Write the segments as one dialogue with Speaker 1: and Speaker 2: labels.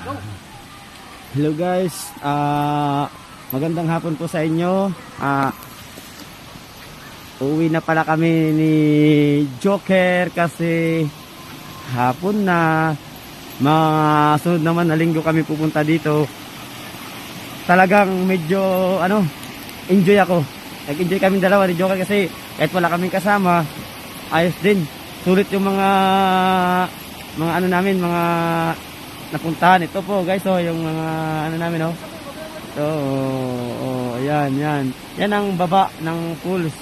Speaker 1: Hello guys, ah magandang hapon po sa inyo. Ah uwi na pala kami ni Joker kasi hapon na. Mga sunod naman na linggo kami pupunta dito. Talagang medyo ano, enjoy ako. Nag-enjoy kami dalawa ni Joker kasi kahit wala kaming kasama, ayos din. Sulit yung mga mga ano namin, mga napuntahan. Ito po guys, oh, yung mga ano namin, oh. Ito, oh, oh, ayan, yan. Yan ang baba ng pools.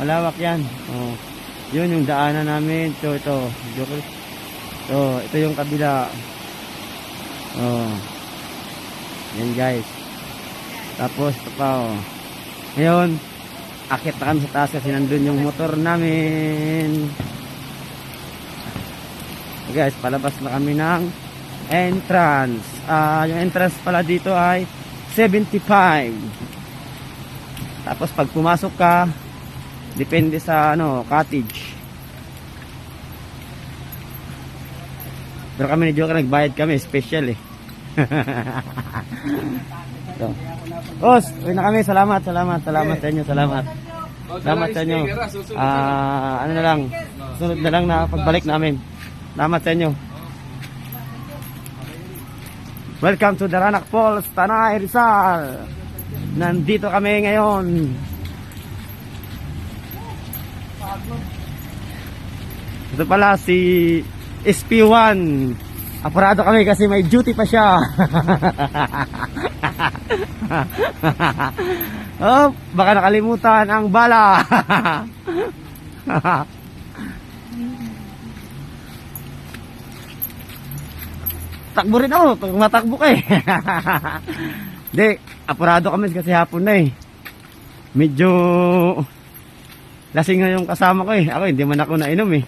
Speaker 1: Malawak yan. Oh. Yun yung daanan namin. Ito, ito. Joker. Ito, ito yung kabila. Oh. Yan guys. Tapos, ito pa, oh. Ngayon, akit na kami sa taas kasi nandun yung motor namin. Guys, palabas na kami ng entrance. Ah, yung entrance pala dito ay 75. Tapos pag pumasok ka, depende sa ano, cottage. Pero kami ni Joker nagbayad kami, special eh. Ito. Os, uwi na kami. Salamat, salamat, salamat sa inyo, salamat. Salamat sa inyo. Ah, ano na lang, sunod na lang na pagbalik namin. Salamat sa inyo. Welcome to Daranak Falls, Tanay, Rizal. Nandito kami ngayon. Ito pala si SP1. Apurado kami kasi may duty pa siya. oh, baka nakalimutan ang bala. Takbo rin ako, pag matakbo ka eh. Hindi, apurado kami kasi hapon na eh. Medyo lasing na yung kasama ko eh. Ako hindi man ako nainom eh.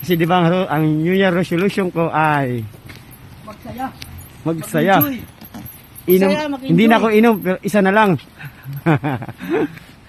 Speaker 1: Kasi di ba ang, ang New Year resolution ko ay
Speaker 2: Magsaya.
Speaker 1: magsaya.
Speaker 2: Mag-enjoy.
Speaker 1: Inom,
Speaker 2: Masaya, mag-enjoy.
Speaker 1: hindi na ako inom, pero isa na lang.